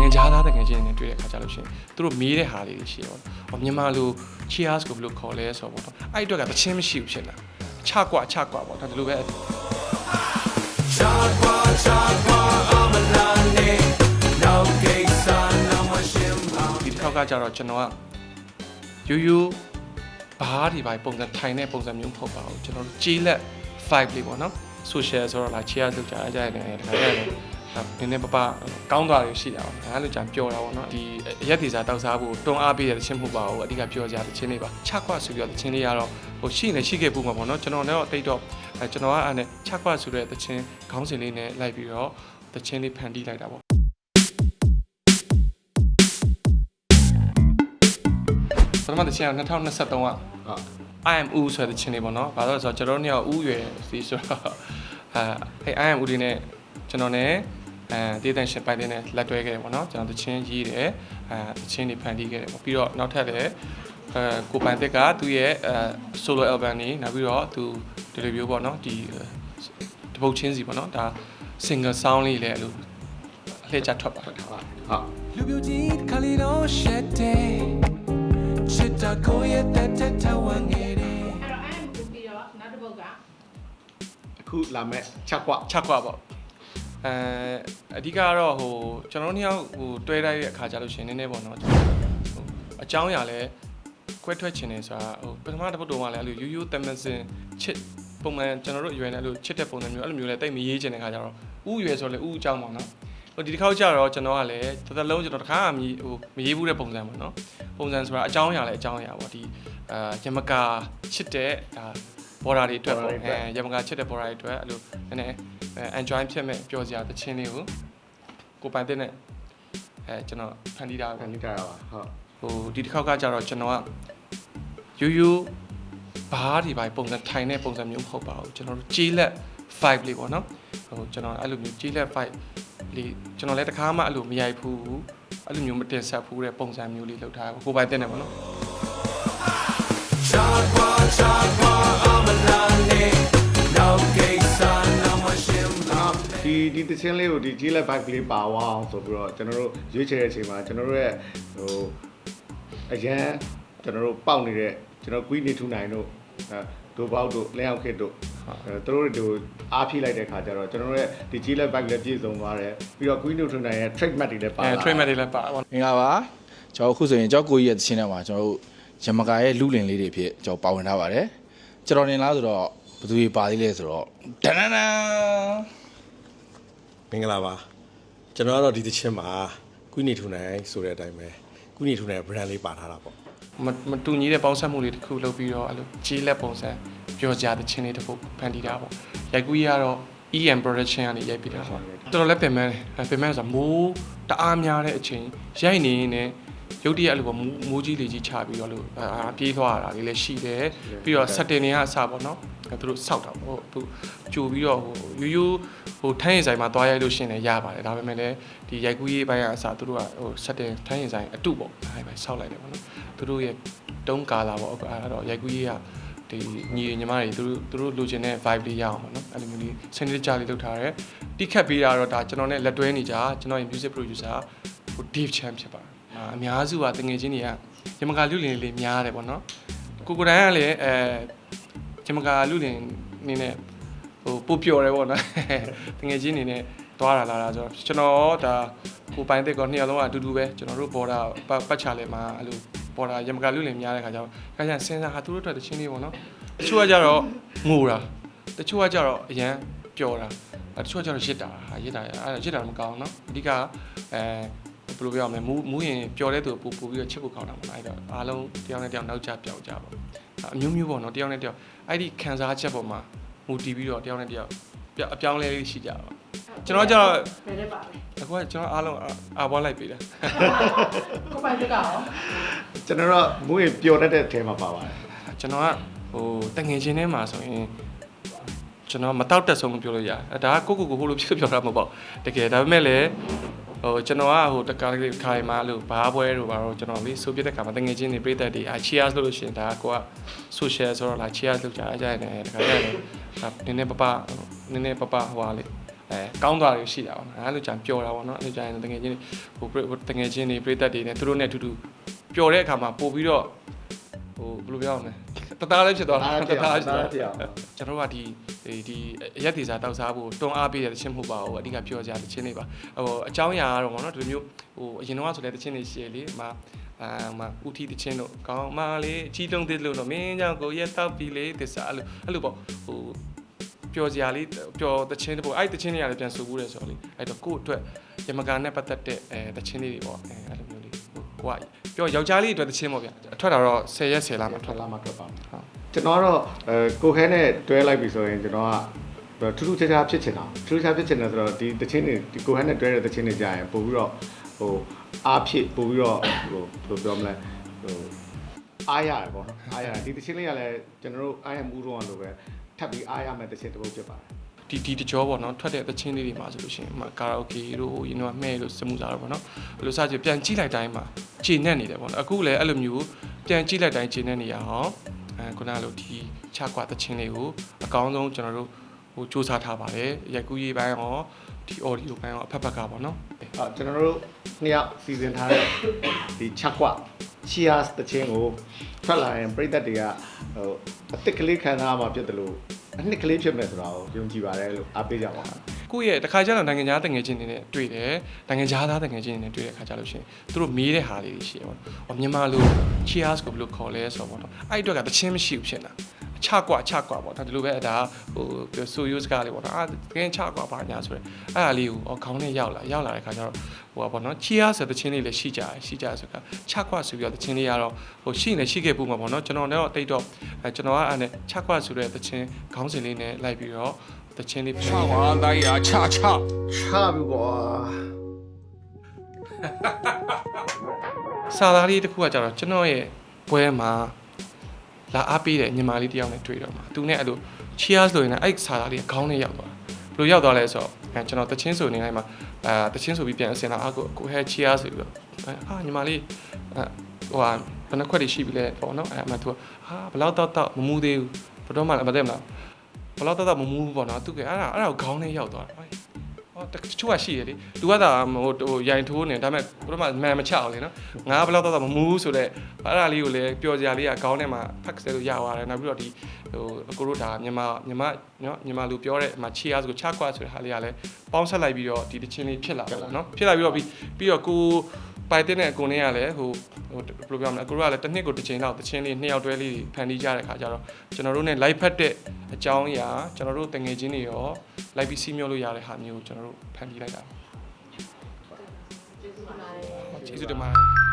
နိုင်ငံခြားသားနိုင်ငံချင်းတွေတွေ့တဲ့အခါကျလို့ရှိရင်သူတို့မေးတဲ့ဟာလေးတွေရှိရောဟောမြန်မာလို cheers ကိုဘယ်လိုခေါ်လဲဆိုတော့ပေါ့နော်အဲ့အတွက်ကသချင်းမရှိဘူးဖြစ်နေတာချကွာချကွာပေါ့ဒါဒီလိုပဲဒီတစ်ခေါက်ကကြတော့ကျွန်တော်ကယူယူဘားဒီပိုင်းပုံစံထိုင်တဲ့ပုံစံမျိုးမဟုတ်ပါဘူးကျွန်တော်တို့ကြီးလက်5လေးပေါ့နော် social ဆိုတော့လာ cheer လုပ်ကြရကြတယ်တခါတည်း နည်းနည်းပပကောင်းသွားတယ်ရှိတာပေါ့ဒါလည်းကြာပျော်တာပေါ့နော်ဒီရက်ဒီစာတောက်စားဖို့တွန်းအားပေးတဲ့တခြင်းမဟုတ်ပါဘူးအဓိကပျော်ကြတဲ့ခြင်းလေးပါချခွဆိုပြီးတော့တခြင်းလေးကတော့ဟိုရှိနေရှိခဲ့ပူမှာပေါ့နော်ကျွန်တော်လည်းတိတ်တော့အဲကျွန်တော်ကအဲ့နဲ့ချခွဆိုတဲ့တခြင်းခေါင်းစဉ်လေးနဲ့လိုက်ပြီးတော့တခြင်းလေးဖန်တီးလိုက်တာပေါ့ပထမတစ်ချင်က2023ကဟုတ် I am U ဆိုတဲ့ချင်းလေးပေါ့နော်။ဘာလို့လဲဆိုတော့ကျွန်တော်တို့နှစ်ယောက် U ရွယ်စီဆိုတော့အဲအဲ I am U တွေနဲ့ကျွန်တော်နဲ့ အဲဒေသရှင်ပိုင်တဲ့နဲ့လက်တွဲခဲ့တယ်ပေါ့နော်။ကျွန်တော်တချင်းရေးတယ်အဲတချင်းတွေဖန်တီးခဲ့တယ်ပေါ့။ပြီးတော့နောက်ထပ်လည်းအဲကိုပိုင်တက်ကသူ့ရဲ့အဲ solo album နေနောက်ပြီးတော့သူဒီလိုမျိုးပေါ့နော်ဒီတပုတ်ချင်းစီပေါ့နော်။ဒါ single sound လေးလည်းအဲ့လိုအလှည့်ကျထွက်ပါတယ်ဟုတ်လူပြိုကြီးခလီတော့ရှက်တယ်ချစ်တာကိုရဲ့တက်တက်ထဝငယ်တယ်အဲ့တော့အဲ့ဒါကိုပြီးတော့နောက်တစ်ပုတ်ကအခုလာမဲ့ချက်ကွာချက်ကွာပေါ့ အဲအဓိကကတော့ဟိုကျွန်တော်တို့နှစ်ယောက်ဟိုတွဲလိုက်တဲ့အခါကျလို့ရှရင်နည်းနည်းပေါ့နော်ကျွန်တော်ဟိုအကြောင်းအရာလဲကွဲထွက်ချင်တယ်ဆိုတာဟိုပထမတစ်ပုတ်တုန်းကလည်းအဲ့လိုယူယူတမစင်ချစ်ပုံမှန်ကျွန်တော်တို့အရွယ်နဲ့အဲ့လိုချစ်တဲ့ပုံစံမျိုးအဲ့လိုမျိုးလဲတိတ်မရေးချင်တဲ့ခါကျတော့ဥအရွယ်ဆိုလဲဥအကြောင်းပေါ့နော်ဟိုဒီတစ်ခေါက်ကျတော့ကျွန်တော်ကလည်းတစ်သက်လုံးကျွန်တော်တစ်ခါမှမဟိုမရေးဘူးတဲ့ပုံစံပေါ့နော်ပုံစံဆိုတာအကြောင်းအရာလဲအကြောင်းအရာပေါ့ဒီအာယမကာချစ်တဲ့ဒါ ဘော်ဒါတွေအတွက်ပေါ့အဲယမကာချစ်တဲ့ဘော်ဒါတွေအတွက်အဲ့လိုနည်းနည်းအဲ enjoy ဖြစ်မဲ့ပျော်စရာသချင်းလေးကိုကိုပိုင်တဲ့နဲ့အဲကျွန်တော်ဖန်တီးတာခံပဲယူကြရပါဟုတ်ဟိုဒီတစ်ခေါက်ကကြတော့ကျွန်တော်ကယူယူဘားဒီပိုင်းပုံစံထိုင်တဲ့ပုံစံမျိုးမဟုတ်ပါဘူးကျွန်တော်တို့ကြီးလက်5လေးပေါ့နော်ဟိုကျွန်တော်အဲ့လိုမျိုးကြီးလက်5လေးကျွန်တော်လည်းတစ်ခါမှအဲ့လိုမရိုက်ဘူးအဲ့လိုမျိုးမတင်ဆက်ဘူးတဲ့ပုံစံမျိုးလေးလုပ်ထားတယ်ကိုပိုင်တဲ့နဲ့ပေါ့နော် ဒီဒီတချင်းလေးကိုဒီကြီးလက်ဘိုက်ကလေးပါဝအောင်ဆိုပြီးတော့ကျွန်တော်တို့ရွေးချယ်တဲ့အချိန်မှာကျွန်တော်တို့ရဲ့ဟိုအရန်ကျွန်တော်တို့ပေါက်နေတဲ့ကျွန်တော်ကွီးနေထူနိုင်တို့အဲဒိုပေါက်တို့လင်းအောင်ခစ်တို့အဲသူတို့တို့အားဖြည့်လိုက်တဲ့ခါကျတော့ကျွန်တော်တို့ရဲ့ဒီကြီးလက်ဘိုက်လည်းပြည့်စုံသွားတယ်ပြီးတော့ကွီးနေထူနိုင်ရဲ့ trademark တွေလည်းပါအဲလာ trademark တွေလည်းပါပေါ့မင်္ဂလာပါကျွန်တော်အခုဆိုရင်ကြောက်ကိုကြီးရဲ့တခြင်းထဲမှာကျွန်တော်တို့ ရမကာရဲ့လူလင်လေးတွေဖြစ်ကျွန်တော်ပါဝင်ထားပါတယ်ကျွန်တော်နေလားဆိုတော့ဘယ်သူတွေပါသေးလဲဆိုတော့ဒန်ဒန်ဒန်မင်္ဂလာပါကျွန်တော်ကတော့ဒီတစ်ချင်းမှာကွီနီထူနိုင်ဆိုတဲ့အတိုင်းပဲကွီနီထူနိုင် brand လေးပါထားတာပေါ့မမတူညီတဲ့ပေါင်းစပ်မှုလေးတစ်ခုလုပ်ပြီးတော့အဲ့လိုကြီးလက်ပုံစံပြောကြတဲ့ချင်းလေးတစ်ပုတ်ဖန်တီးတာပေါ့ရိုက်ကူးကြီးကတော့ EM production ကနေရိုက်ပြီးတာပေါ့တော်တော်လည်းပင်ပန်းတယ်ပင်ပန်းဆိုမိုးတအားများတဲ့အချိန်ရိုက်နေရင်လည်း ရုတ်တရက်အဲ့လိုပေါ့မိုးမိုးကြီးလေကြီးချပြီးတော့လို့အာပြေးသွားတာလေးလည်းရှိတယ်ပြီးတော့ setting တွေကအစပေါ့နော်သူတို့စောက်တာပေါ့သူကြိုပြီးတော့ဟိုယူယူဟိုထိုင်းရင်ဆိုင်မှာသွားရိုက်လို့ရှရင်လည်းရပါတယ်ဒါပေမဲ့လည်းဒီရိုက်ကူးရေးပိုင်းကအစသူတို့ကဟို setting ထိုင်းရင်ဆိုင်အတုပေါ့အဲ့ပဲစောက်လိုက်တယ်ပေါ့နော်သူတို့ရဲ့တုံးကာလာပေါ့အဲ့တော့ရိုက်ကူးရေးကဒီညီညီမတွေသူတို့သူတို့လိုချင်တဲ့ vibe လေးရအောင်ပေါ့နော်အဲ့လိုမျိုးလေးစနေကြလေးလုပ်ထားတယ်တိခတ်ပေးတာတော့ဒါကျွန်တော်နဲ့လက်တွဲနေကြကျွန်တော်ရဲ့ music producer ဟို Dave Chan ဖြစ်ပါတယ် အာအများစုကတငယ်ချင်းတွေကညမကလူလင်လေးများတယ်ပေါ့နော်ကိုကိုတိုင်းကလည်းအဲညမကလူလင်နေနဲ့ဟိုပို့ပျော်တယ်ပေါ့နော်တငယ်ချင်းနေနဲ့သွားတာလာတာဆိုတော့ကျွန်တော်ဒါကိုပိုင်းတဲ့ကောနှစ်ယောက်လုံးကအတူတူပဲကျွန်တော်တို့ဘော်ဒါပတ်ချလဲမှာအဲ့လိုဘော်ဒါညမကလူလင်များတဲ့ခါကျတော့ခါကျစဉ်းစားဟာသူတို့အတွက်တချင်းလေးပေါ့နော်တချို့ကကြတော့ငိုတာတချို့ကကြတော့အရန်ပျော်တာတချို့ကကြတော့ရစ်တာဟာရစ်တာအဲ့ဒါရစ်တာမကောင်းဘူးနော်အဓိကအဲ ဘယ်လိုပြောရမလဲမူးမူးရင်ပျော်တဲ့သူပို့ပို့ပြီးတော့ချစ်ဖို့ကောင်းတာပေါ့နော်အဲ့တော့အားလုံးတယောက်နဲ့တယောက်နောက်ကျပျောက်ကြပါအမျိုးမျိုးပေါ့နော်တယောက်နဲ့တယောက်အဲ့ဒီခံစားချက်ပေါ်မှာမူတည်ပြီးတော့တယောက်နဲ့တယောက်အပြောင်းလဲလေးရှိကြပါကျွန်တော်ကျတော့ဘယ်နဲ့ပါလဲအခုကကျွန်တော်အားလုံးအာဘွားလိုက်ပြီလားကိုပိုင်တက်ကရောကျွန်တော်တို့မူးရင်ပျော်တတ်တဲ့အထဲမှာပါပါတယ်ကျွန်တော်ကဟိုတငယ်ချင်းထဲမှာဆိုရင်ကျွန်တော်မတောက်တက်ဆုံးလို့ပြောလို့ရတယ်အဲဒါကကိုကိုကိုဟိုလိုဖြစ်ပြောတာမဟုတ်ပါဘူးတကယ်ဒါပေမဲ့လည်း ဟိုကျွန်တော်ကဟိုတကားလေးခိုင်မာလို့ဘားပွဲတို့ဘာတော့ကျွန်တော်လေးဆိုပြတဲ့ခါမှာတငယ်ချင်းတွေပြည့်တဲ့တွေအာ cheers လို့လို့ရှိရင်ဒါကကိုက social ဆိုတော့လာ cheers လုပ်ကြရကြတယ်တခါကျရင်နည်းနည်းပပနည်းနည်းပပဟိုဟာလေးအဲကောင်းသွားတယ်ရှိတာပေါ့နော်အဲ့လိုကြံပျော်တာပေါ့နော်အဲ့လိုကြံတငယ်ချင်းတွေဟိုတငယ်ချင်းတွေပြိသက်တွေနဲ့သူတို့နဲ့အတူတူပျော်တဲ့အခါမှာပို့ပြီးတော့ဟိုဘယ်လိုပြောရမလဲ တသားလေးဖြစ်သွားတာအားဖြစ်အောင်ဖြစ်သွားအားဖြစ်အောင်ကျွန်တော်တို့ကဒီဒီဒီရက်သေးစားတောက်စားဖို့တွန်းအားပေးတဲ့တခြင်းမဟုတ်ပါဘူးအဓိကပြောကြတဲ့တခြင်းတွေပါဟိုအကြောင်းအရာကတော့ပေါ့နော်ဒီလိုမျိုးဟိုအရင်တော့ဆိုလဲတခြင်းတွေရှိရလေမအာမဥတီတခြင်းတို့ကောင်းမလေးအကြီးတုံးသေးလို့တော့မင်းကြောင့်ကိုရက်တောက်ပြီးလေတစ္ဆာအဲ့လိုအဲ့လိုပေါ့ဟိုပျော်စရာလေးပျော်တခြင်းတပေါ့အဲ့တခြင်းတွေကလည်းပြန်ဆိုဘူးတယ်ဆိုတော့လေအဲ့တော့ကို့အတွက်ယမကာနဲ့ပတ်သက်တဲ့အဲတခြင်းလေးတွေပေါ့အဲအဲ့လိုမျိုးလေး ဟိုကိုကပြောယောက်ျားလေးအတွက်တခြင်းပေါ့ဗျာအထွက်တာတော့10ရက်10လမှထွက်ထွက်လာလာမှထွက်ပါမယ်ဟုတ်ကျွန်တော်ကတော့အဲကိုခဲနဲ့တွဲလိုက်ပြီဆိုရင်ကျွန်တော်ကထူးထူးခြားခြားဖြစ်ချင်တာထူးထူးခြားဖြစ်ချင်တယ်ဆိုတော့ဒီတချင်းတွေဒီကိုခဲနဲ့တွဲတဲ့တချင်းတွေကြာရင်ပို့ပြီးတော့ဟိုအားဖြစ်ပို့ပြီးတော့ဟိုဘယ်လိုပြောမလဲဟိုအားရတယ်ပေါ့နော်အားရတယ်ဒီတချင်းလေးကလည်းကျွန်တော်တို့အားရမှုတော့လို့ပဲထပ်ပြီးအားရမယ်တချင်းတစ်ပုတ်ဖြစ်ပါတယ် ဒီဒီတကြောပေါ့နော်ထွက်တဲ့သချင်းလေးတွေမှာဆိုလို့ရှိရင်မကာရာအိုကေတို့ရင်းနှီးမှဲ့လို့စမှုစားတော့ပေါ့နော်ဘယ်လိုစကြည့်ပြန်ကြည့်လိုက်တိုင်းမှာခြေနဲ့နေတယ်ပေါ့နော်အခုလည်းအဲ့လိုမျိုးပြန်ကြည့်လိုက်တိုင်းခြေနဲ့နေရအောင်အဲခုနလိုဒီခြားကွာသချင်းလေးကိုအကောင်းဆုံးကျွန်တော်တို့ဟိုစူးစမ်းထားပါတယ်ရိုက်ကူးရေးပိုင်းရောဒီ audio ပိုင်းရောအဖက်ဖက်ကပေါ့နော်အာကျွန်တော်တို့နှစ်ယောက်စီစဉ်ထားတဲ့ဒီချက်ကွ Cheers တခြင်းကိုထွက်လာရင်ပြည်သက်တွေကဟိုအစ်စ်ကလေးခံစားမှာဖြစ်တယ်လို့ အနှစ်ကလေးဖြစ်မယ်ဆိုတာကိုယုံကြည်ပါတယ်လို့အားပေးကြပါဦးကိုယ့်ရဲ့တခါကျတော့နိုင်ငံခြားတငယ်ချင်းတွေနဲ့တွေ့တယ်နိုင်ငံခြားသားတငယ်ချင်းတွေနဲ့တွေ့တဲ့အခါကျလို့ရှိရင်သူတို့မေးတဲ့ဟာလေးတွေရှိရပါတော့။အော်မြန်မာလို cheers ကိုဘယ်လိုခေါ်လဲဆိုတော့ပေါ့နော်။အဲ့ဒီအတွက်ကတချင်းမရှိဘူးဖြစ်နေတာ။အ ချကွာအချကွာပေါ့ဒါဒီလိုပဲဒါဟိုဆိုယူစကားလေးပေါ့နော်။အာတကယ်ချကွာပါညာဆိုရဲအဲ့ဒါလေးကိုအော်ခေါင်းနဲ့ရောက်လာရောက်လာတဲ့အခါကျတော့ဟိုပါပေါ့နော် cheers ဆိုတဲ့တချင်းလေးလည်းရှိကြတယ်ရှိကြတယ်ဆိုတော့ချကွာဆိုပြီးတော့တချင်းလေးကတော့ဟိုရှိနေရှိခဲ့ပူမှာပေါ့နော်ကျွန်တော်လည်းတိတ်တော့အဲကျွန်တော်ကအဲ့နဲ့ချကွာဆိုတဲ့တချင်းခေါင်းစဉ်လေးနဲ့လိုက်ပြီးတော့တချင်းလေးပြန်ချပါသားရချချချပြီကွာစာသားလေးတစ်ခုကကြတော့ကျွန်တော်ရဲ့ဘွဲမှာ လာအားပေးတဲ့ညီမလေးတစ်ယောက်နဲ့တွေ့တော့မှာသူနဲ့အဲ့လို cheers ဆိုရင်လည်းအဲ့စာသားလေးကခေါင်းနဲ့ရောက်သွားဘယ်လိုရောက်သွားလဲဆိုတော့အဲကျွန်တော်တချင်းဆိုနေတိုင်းမှာအာတချင်းဆိုပြီးပြန်အစင်လာအာကိုကိုဟဲ cheers ဆိုပြီးတော့အာညီမလေးအဲဟိုဟာဘယ်နှခွက်တွေရှိပြီလဲပေါ့နော်အဲ့အမှသူကဟာဘယ်လောက်တော့တော့မမူးသေးဘူးဘယ်တော့မှမသိမလားဘယ်လောက်တော့တော့မမူးဘူးပေါ့နော်သူကအဲ့ဒါအဲ့ဒါကိုခေါင်းနဲ့ရောက်သွားတာဟော တချို့ကရှိရလေသူကသာဟိုဟိုရိုင်ထိုးနေဒါပေမဲ့ဘယ်တော့မှမန်မချအောင်လေနော်ငါဘယ်လောက်တော့မမူးဆိုတော့အဲ့ဒါလေးကိုလည်းပျော်စရာလေးကခေါင်းထဲမှာဖက်ဆဲလို့ရသွားတယ်နောက်ပြီးတော့ဒီဟိုအကိုတို့ဒါမြန်မာမြန်မာနော်မြန်မာလူပြောတဲ့မှာ cheers ကိုချကွာဆိုတဲ့ဟာလေးကလည်းပေါင်းဆက်လိုက်ပြီးတော့ဒီတချင်းလေးဖြစ်လာတာပေါ့နော်ဖြစ်လာပြီးတော့ပြီးပြီးတော့ကိုပိုင်တဲ့နဲ့အကိုနဲ့ကလည်းဟို ဟိုဘယ်လိုပြောမလဲအကိုတို့ကလည်းတစ်နှစ်ကိုတစ်ချိန်လောက်တချင်းလေးနှစ်ယောက်တွဲလေးဖန်တီးကြတဲ့ခါကျတော့ကျွန်တော်တို့ ਨੇ လိုက်ဖက်တဲ့အကြောင်းအရာကျွန်တော်တို့တငယ်ချင်းတွေရောလိုက်ပြီးစီးမျောလို့ရတဲ့ဟာမျိုးကိုကျွန်တော်တို့ဖန်တီးလိုက်တာကျေးဇူးတင်ပါတယ်